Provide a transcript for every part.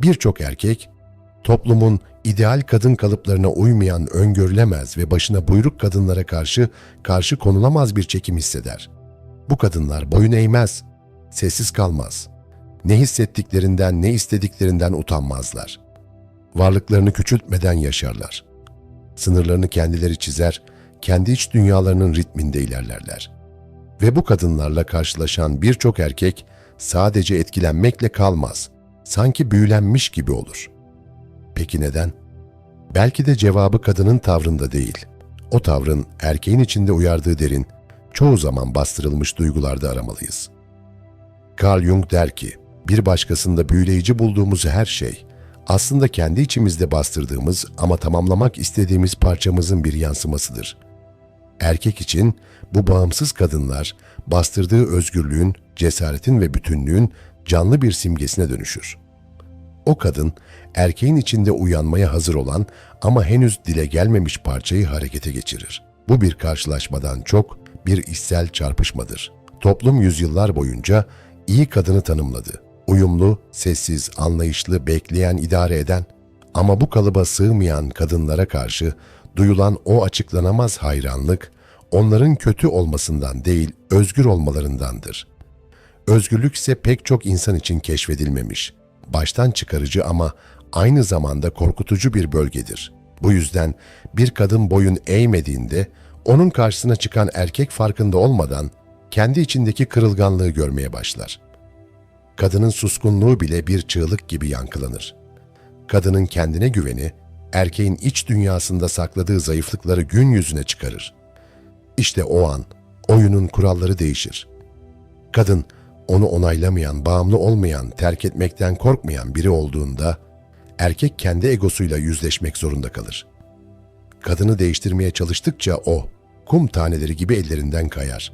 Birçok erkek toplumun ideal kadın kalıplarına uymayan öngörülemez ve başına buyruk kadınlara karşı karşı konulamaz bir çekim hisseder. Bu kadınlar boyun eğmez, sessiz kalmaz. Ne hissettiklerinden ne istediklerinden utanmazlar. Varlıklarını küçültmeden yaşarlar. Sınırlarını kendileri çizer, kendi iç dünyalarının ritminde ilerlerler. Ve bu kadınlarla karşılaşan birçok erkek sadece etkilenmekle kalmaz, sanki büyülenmiş gibi olur. Peki neden? Belki de cevabı kadının tavrında değil. O tavrın erkeğin içinde uyardığı derin, çoğu zaman bastırılmış duygularda aramalıyız. Carl Jung der ki, bir başkasında büyüleyici bulduğumuz her şey, aslında kendi içimizde bastırdığımız ama tamamlamak istediğimiz parçamızın bir yansımasıdır. Erkek için bu bağımsız kadınlar bastırdığı özgürlüğün, cesaretin ve bütünlüğün canlı bir simgesine dönüşür. O kadın, erkeğin içinde uyanmaya hazır olan ama henüz dile gelmemiş parçayı harekete geçirir. Bu bir karşılaşmadan çok bir içsel çarpışmadır. Toplum yüzyıllar boyunca iyi kadını tanımladı. Uyumlu, sessiz, anlayışlı, bekleyen, idare eden ama bu kalıba sığmayan kadınlara karşı duyulan o açıklanamaz hayranlık, onların kötü olmasından değil, özgür olmalarındandır. Özgürlük ise pek çok insan için keşfedilmemiş, baştan çıkarıcı ama aynı zamanda korkutucu bir bölgedir. Bu yüzden bir kadın boyun eğmediğinde onun karşısına çıkan erkek farkında olmadan kendi içindeki kırılganlığı görmeye başlar. Kadının suskunluğu bile bir çığlık gibi yankılanır. Kadının kendine güveni, erkeğin iç dünyasında sakladığı zayıflıkları gün yüzüne çıkarır. İşte o an oyunun kuralları değişir. Kadın onu onaylamayan, bağımlı olmayan, terk etmekten korkmayan biri olduğunda erkek kendi egosuyla yüzleşmek zorunda kalır. Kadını değiştirmeye çalıştıkça o kum taneleri gibi ellerinden kayar.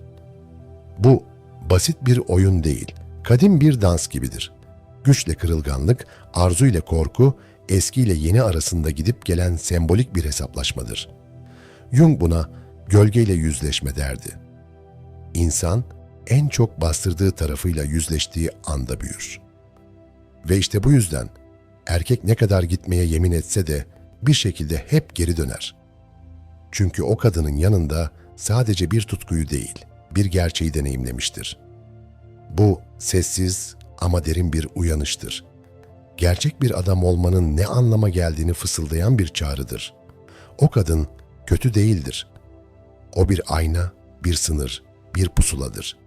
Bu basit bir oyun değil, kadim bir dans gibidir. Güçle kırılganlık, arzu ile korku, eski ile yeni arasında gidip gelen sembolik bir hesaplaşmadır. Jung buna gölgeyle yüzleşme derdi. İnsan en çok bastırdığı tarafıyla yüzleştiği anda büyür. Ve işte bu yüzden erkek ne kadar gitmeye yemin etse de bir şekilde hep geri döner. Çünkü o kadının yanında sadece bir tutkuyu değil, bir gerçeği deneyimlemiştir. Bu sessiz ama derin bir uyanıştır. Gerçek bir adam olmanın ne anlama geldiğini fısıldayan bir çağrıdır. O kadın kötü değildir. O bir ayna, bir sınır, bir pusuladır.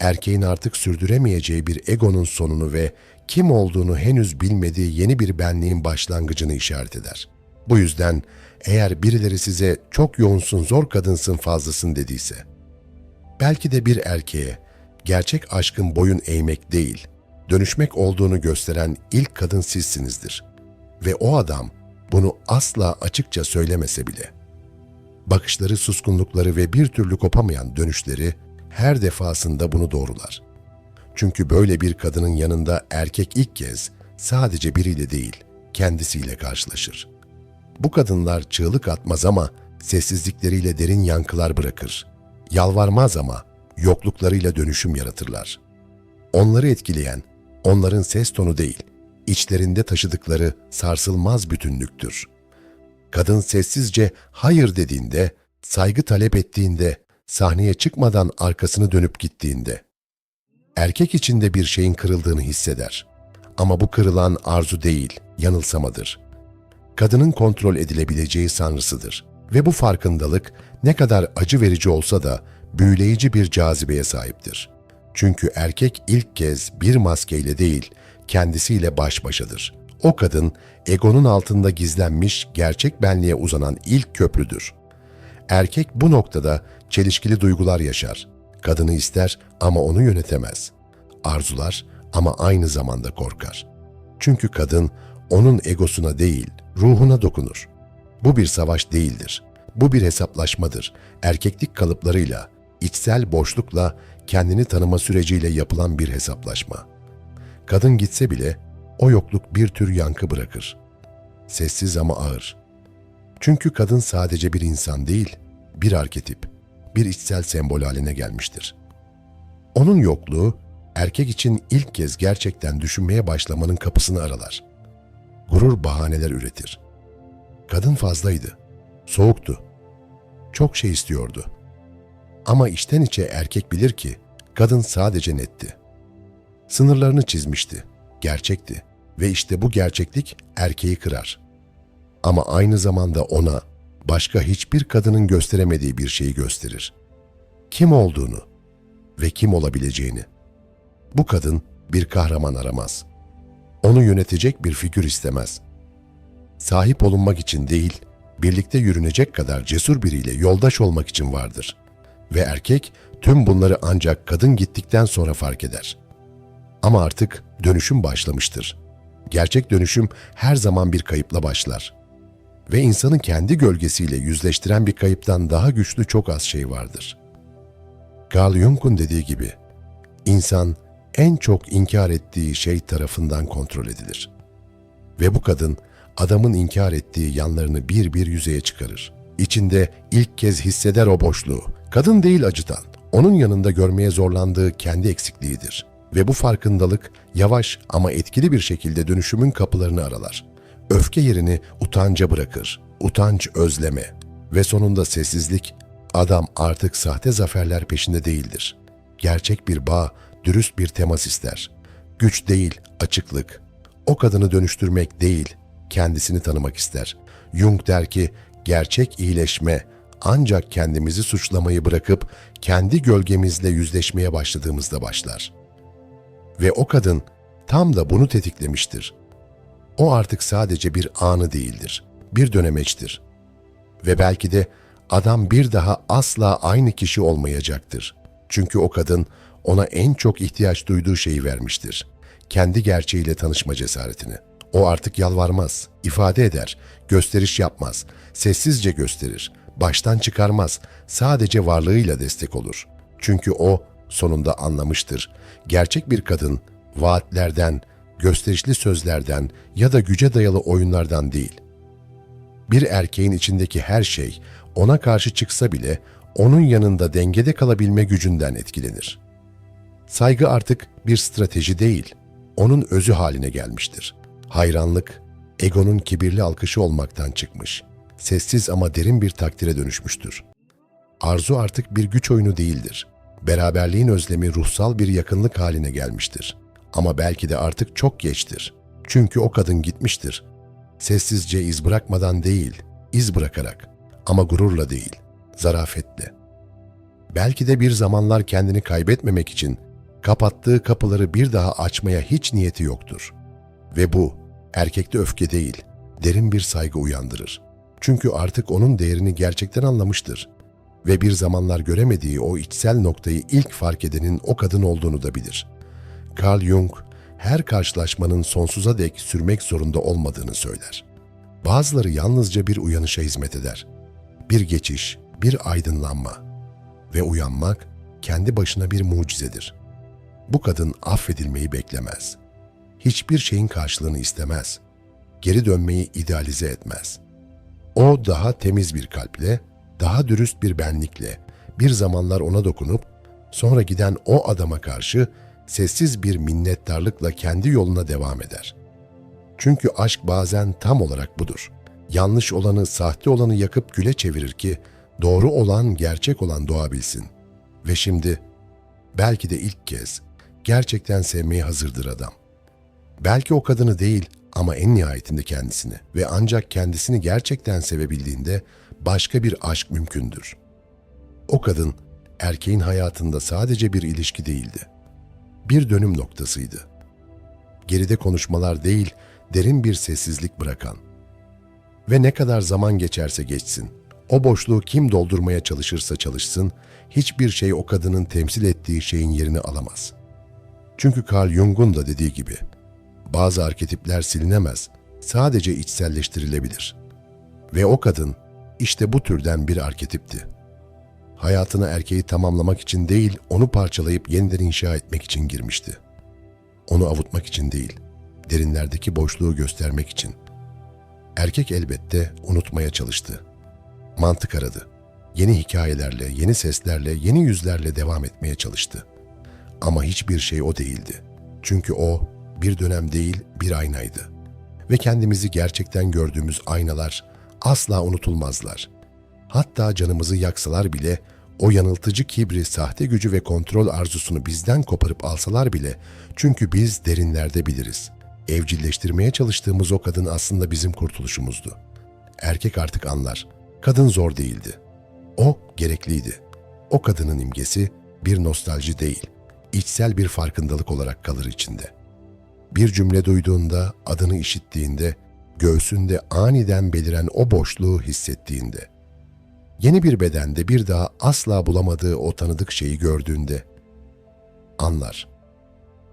Erkeğin artık sürdüremeyeceği bir egonun sonunu ve kim olduğunu henüz bilmediği yeni bir benliğin başlangıcını işaret eder. Bu yüzden eğer birileri size çok yoğunsun, zor kadınsın, fazlasın dediyse, belki de bir erkeğe gerçek aşkın boyun eğmek değil, dönüşmek olduğunu gösteren ilk kadın sizsinizdir. Ve o adam bunu asla açıkça söylemese bile. Bakışları, suskunlukları ve bir türlü kopamayan dönüşleri her defasında bunu doğrular. Çünkü böyle bir kadının yanında erkek ilk kez sadece biriyle değil, kendisiyle karşılaşır. Bu kadınlar çığlık atmaz ama sessizlikleriyle derin yankılar bırakır. Yalvarmaz ama yokluklarıyla dönüşüm yaratırlar. Onları etkileyen, onların ses tonu değil, içlerinde taşıdıkları sarsılmaz bütünlüktür. Kadın sessizce hayır dediğinde, saygı talep ettiğinde, sahneye çıkmadan arkasını dönüp gittiğinde, erkek içinde bir şeyin kırıldığını hisseder. Ama bu kırılan arzu değil, yanılsamadır. Kadının kontrol edilebileceği sanrısıdır. Ve bu farkındalık ne kadar acı verici olsa da büyüleyici bir cazibeye sahiptir. Çünkü erkek ilk kez bir maskeyle değil, kendisiyle baş başadır. O kadın, egonun altında gizlenmiş gerçek benliğe uzanan ilk köprüdür. Erkek bu noktada çelişkili duygular yaşar. Kadını ister ama onu yönetemez. Arzular ama aynı zamanda korkar. Çünkü kadın onun egosuna değil, ruhuna dokunur. Bu bir savaş değildir. Bu bir hesaplaşmadır. Erkeklik kalıplarıyla, içsel boşlukla, kendini tanıma süreciyle yapılan bir hesaplaşma. Kadın gitse bile o yokluk bir tür yankı bırakır. Sessiz ama ağır. Çünkü kadın sadece bir insan değil, bir arketip, bir içsel sembol haline gelmiştir. Onun yokluğu, erkek için ilk kez gerçekten düşünmeye başlamanın kapısını aralar. Gurur bahaneler üretir. Kadın fazlaydı. Soğuktu. Çok şey istiyordu. Ama içten içe erkek bilir ki kadın sadece netti. Sınırlarını çizmişti. Gerçekti. Ve işte bu gerçeklik erkeği kırar. Ama aynı zamanda ona başka hiçbir kadının gösteremediği bir şeyi gösterir. Kim olduğunu ve kim olabileceğini. Bu kadın bir kahraman aramaz. Onu yönetecek bir figür istemez. Sahip olunmak için değil, birlikte yürünecek kadar cesur biriyle yoldaş olmak için vardır. Ve erkek tüm bunları ancak kadın gittikten sonra fark eder. Ama artık dönüşüm başlamıştır. Gerçek dönüşüm her zaman bir kayıpla başlar. Ve insanı kendi gölgesiyle yüzleştiren bir kayıptan daha güçlü çok az şey vardır. Carl Jung'un dediği gibi, insan en çok inkar ettiği şey tarafından kontrol edilir. Ve bu kadın adamın inkar ettiği yanlarını bir bir yüzeye çıkarır. İçinde ilk kez hisseder o boşluğu. Kadın değil acıtan, onun yanında görmeye zorlandığı kendi eksikliğidir. Ve bu farkındalık yavaş ama etkili bir şekilde dönüşümün kapılarını aralar. Öfke yerini utanca bırakır. Utanç özleme ve sonunda sessizlik. Adam artık sahte zaferler peşinde değildir. Gerçek bir bağ, dürüst bir temas ister. Güç değil, açıklık. O kadını dönüştürmek değil, kendisini tanımak ister. Jung der ki, gerçek iyileşme ancak kendimizi suçlamayı bırakıp kendi gölgemizle yüzleşmeye başladığımızda başlar. Ve o kadın tam da bunu tetiklemiştir. O artık sadece bir anı değildir, bir dönemeçtir. Ve belki de adam bir daha asla aynı kişi olmayacaktır. Çünkü o kadın ona en çok ihtiyaç duyduğu şeyi vermiştir. Kendi gerçeğiyle tanışma cesaretini. O artık yalvarmaz, ifade eder, gösteriş yapmaz, sessizce gösterir, baştan çıkarmaz, sadece varlığıyla destek olur. Çünkü o sonunda anlamıştır. Gerçek bir kadın vaatlerden, gösterişli sözlerden ya da güce dayalı oyunlardan değil. Bir erkeğin içindeki her şey ona karşı çıksa bile onun yanında dengede kalabilme gücünden etkilenir. Saygı artık bir strateji değil, onun özü haline gelmiştir. Hayranlık, egonun kibirli alkışı olmaktan çıkmış, sessiz ama derin bir takdire dönüşmüştür. Arzu artık bir güç oyunu değildir. Beraberliğin özlemi ruhsal bir yakınlık haline gelmiştir. Ama belki de artık çok geçtir. Çünkü o kadın gitmiştir. Sessizce iz bırakmadan değil, iz bırakarak ama gururla değil, zarafetle. Belki de bir zamanlar kendini kaybetmemek için kapattığı kapıları bir daha açmaya hiç niyeti yoktur. Ve bu erkekte öfke değil, derin bir saygı uyandırır. Çünkü artık onun değerini gerçekten anlamıştır ve bir zamanlar göremediği o içsel noktayı ilk fark edenin o kadın olduğunu da bilir. Carl Jung her karşılaşmanın sonsuza dek sürmek zorunda olmadığını söyler. Bazıları yalnızca bir uyanışa hizmet eder. Bir geçiş, bir aydınlanma ve uyanmak kendi başına bir mucizedir. Bu kadın affedilmeyi beklemez. Hiçbir şeyin karşılığını istemez. Geri dönmeyi idealize etmez. O daha temiz bir kalple, daha dürüst bir benlikle, bir zamanlar ona dokunup, sonra giden o adama karşı sessiz bir minnettarlıkla kendi yoluna devam eder. Çünkü aşk bazen tam olarak budur. Yanlış olanı, sahte olanı yakıp güle çevirir ki doğru olan, gerçek olan doğabilsin. Ve şimdi belki de ilk kez gerçekten sevmeye hazırdır adam. Belki o kadını değil ama en nihayetinde kendisini ve ancak kendisini gerçekten sevebildiğinde başka bir aşk mümkündür. O kadın erkeğin hayatında sadece bir ilişki değildi. Bir dönüm noktasıydı. Geride konuşmalar değil, derin bir sessizlik bırakan. Ve ne kadar zaman geçerse geçsin, o boşluğu kim doldurmaya çalışırsa çalışsın, hiçbir şey o kadının temsil ettiği şeyin yerini alamaz. Çünkü Carl Jung'un da dediği gibi, bazı arketipler silinemez, sadece içselleştirilebilir. Ve o kadın işte bu türden bir arketipti. Hayatına erkeği tamamlamak için değil, onu parçalayıp yeniden inşa etmek için girmişti. Onu avutmak için değil, derinlerdeki boşluğu göstermek için. Erkek elbette unutmaya çalıştı. Mantık aradı. Yeni hikayelerle, yeni seslerle, yeni yüzlerle devam etmeye çalıştı. Ama hiçbir şey o değildi. Çünkü o bir dönem değil bir aynaydı. ve kendimizi gerçekten gördüğümüz aynalar asla unutulmazlar. Hatta canımızı yaksalar bile o yanıltıcı kibri, sahte gücü ve kontrol arzusunu bizden koparıp alsalar bile çünkü biz derinlerde biliriz. Evcilleştirmeye çalıştığımız o kadın aslında bizim kurtuluşumuzdu. Erkek artık anlar. Kadın zor değildi. O gerekliydi. O kadının imgesi bir nostalji değil, içsel bir farkındalık olarak kalır içinde. Bir cümle duyduğunda, adını işittiğinde, göğsünde aniden beliren o boşluğu hissettiğinde, yeni bir bedende bir daha asla bulamadığı o tanıdık şeyi gördüğünde, anlar.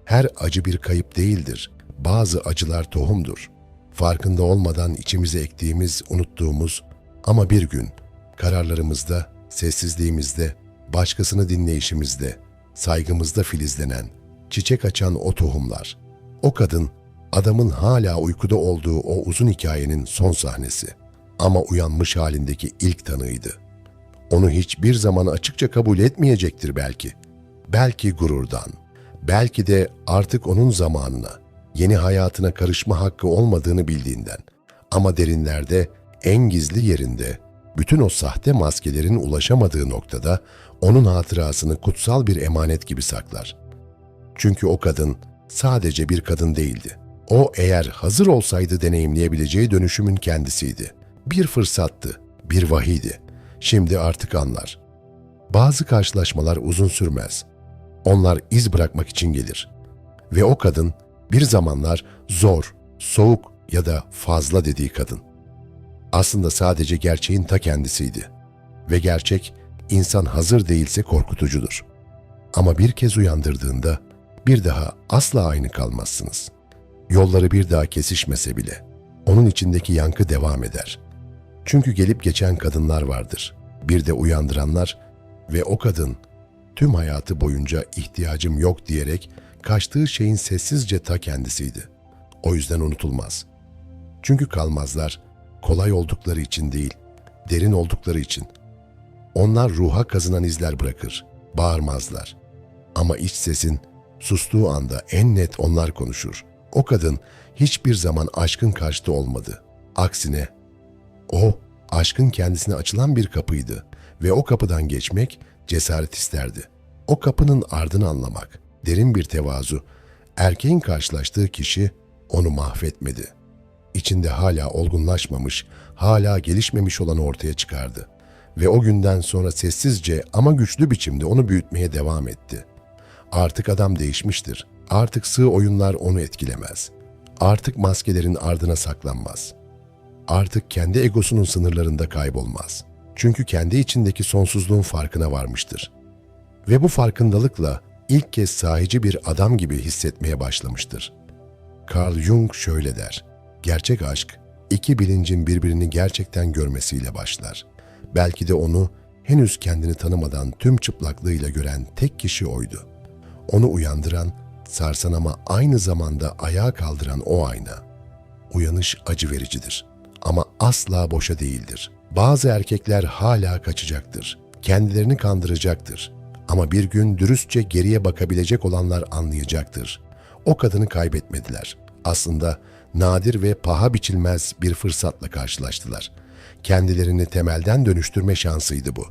Her acı bir kayıp değildir, bazı acılar tohumdur. Farkında olmadan içimize ektiğimiz, unuttuğumuz ama bir gün kararlarımızda, sessizliğimizde, başkasını dinleyişimizde, saygımızda filizlenen, çiçek açan o tohumlar. O kadın, adamın hala uykuda olduğu o uzun hikayenin son sahnesi. Ama uyanmış halindeki ilk tanığıydı. Onu hiçbir zaman açıkça kabul etmeyecektir belki. Belki gururdan, belki de artık onun zamanına, yeni hayatına karışma hakkı olmadığını bildiğinden. Ama derinlerde, en gizli yerinde, bütün o sahte maskelerin ulaşamadığı noktada onun hatırasını kutsal bir emanet gibi saklar. Çünkü o kadın sadece bir kadın değildi. O eğer hazır olsaydı deneyimleyebileceği dönüşümün kendisiydi. Bir fırsattı, bir vahiydi. Şimdi artık anlar. Bazı karşılaşmalar uzun sürmez. Onlar iz bırakmak için gelir. Ve o kadın bir zamanlar zor, soğuk ya da fazla dediği kadın. Aslında sadece gerçeğin ta kendisiydi. Ve gerçek insan hazır değilse korkutucudur. Ama bir kez uyandırdığında bir daha asla aynı kalmazsınız. Yolları bir daha kesişmese bile onun içindeki yankı devam eder. Çünkü gelip geçen kadınlar vardır. Bir de uyandıranlar ve o kadın tüm hayatı boyunca ihtiyacım yok diyerek kaçtığı şeyin sessizce ta kendisiydi. O yüzden unutulmaz. Çünkü kalmazlar kolay oldukları için değil, derin oldukları için. Onlar ruha kazınan izler bırakır, bağırmazlar. Ama iç sesin sustuğu anda en net onlar konuşur. O kadın hiçbir zaman aşkın karşıtı olmadı. Aksine o aşkın kendisine açılan bir kapıydı ve o kapıdan geçmek cesaret isterdi. O kapının ardını anlamak, derin bir tevazu. Erkeğin karşılaştığı kişi onu mahvetmedi. İçinde hala olgunlaşmamış, hala gelişmemiş olanı ortaya çıkardı. Ve o günden sonra sessizce ama güçlü biçimde onu büyütmeye devam etti. Artık adam değişmiştir. Artık sığ oyunlar onu etkilemez. Artık maskelerin ardına saklanmaz. Artık kendi egosunun sınırlarında kaybolmaz. Çünkü kendi içindeki sonsuzluğun farkına varmıştır. Ve bu farkındalıkla ilk kez sahici bir adam gibi hissetmeye başlamıştır. Carl Jung şöyle der. Gerçek aşk, iki bilincin birbirini gerçekten görmesiyle başlar. Belki de onu henüz kendini tanımadan tüm çıplaklığıyla gören tek kişi oydu. Onu uyandıran, sarsan ama aynı zamanda ayağa kaldıran o ayna. Uyanış acı vericidir ama asla boşa değildir. Bazı erkekler hala kaçacaktır, kendilerini kandıracaktır. Ama bir gün dürüstçe geriye bakabilecek olanlar anlayacaktır. O kadını kaybetmediler. Aslında nadir ve paha biçilmez bir fırsatla karşılaştılar. Kendilerini temelden dönüştürme şansıydı bu.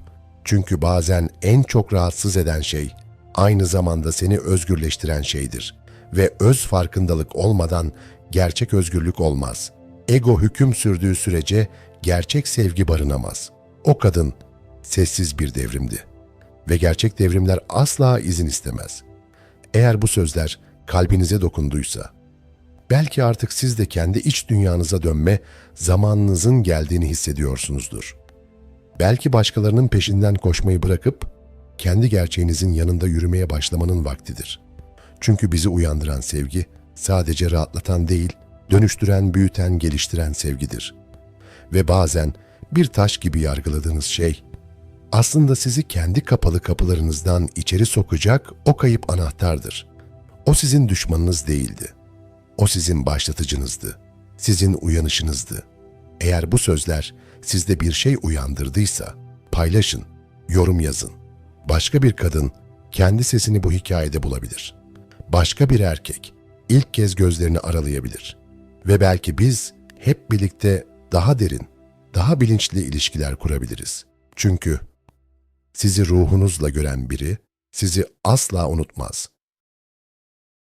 Çünkü bazen en çok rahatsız eden şey aynı zamanda seni özgürleştiren şeydir. Ve öz farkındalık olmadan gerçek özgürlük olmaz. Ego hüküm sürdüğü sürece gerçek sevgi barınamaz. O kadın sessiz bir devrimdi. Ve gerçek devrimler asla izin istemez. Eğer bu sözler kalbinize dokunduysa, belki artık siz de kendi iç dünyanıza dönme zamanınızın geldiğini hissediyorsunuzdur. Belki başkalarının peşinden koşmayı bırakıp kendi gerçeğinizin yanında yürümeye başlamanın vaktidir. Çünkü bizi uyandıran sevgi sadece rahatlatan değil, dönüştüren, büyüten, geliştiren sevgidir. Ve bazen bir taş gibi yargıladığınız şey aslında sizi kendi kapalı kapılarınızdan içeri sokacak o kayıp anahtardır. O sizin düşmanınız değildi. O sizin başlatıcınızdı. Sizin uyanışınızdı. Eğer bu sözler sizde bir şey uyandırdıysa paylaşın, yorum yazın. Başka bir kadın kendi sesini bu hikayede bulabilir. Başka bir erkek ilk kez gözlerini aralayabilir. Ve belki biz hep birlikte daha derin, daha bilinçli ilişkiler kurabiliriz. Çünkü sizi ruhunuzla gören biri sizi asla unutmaz.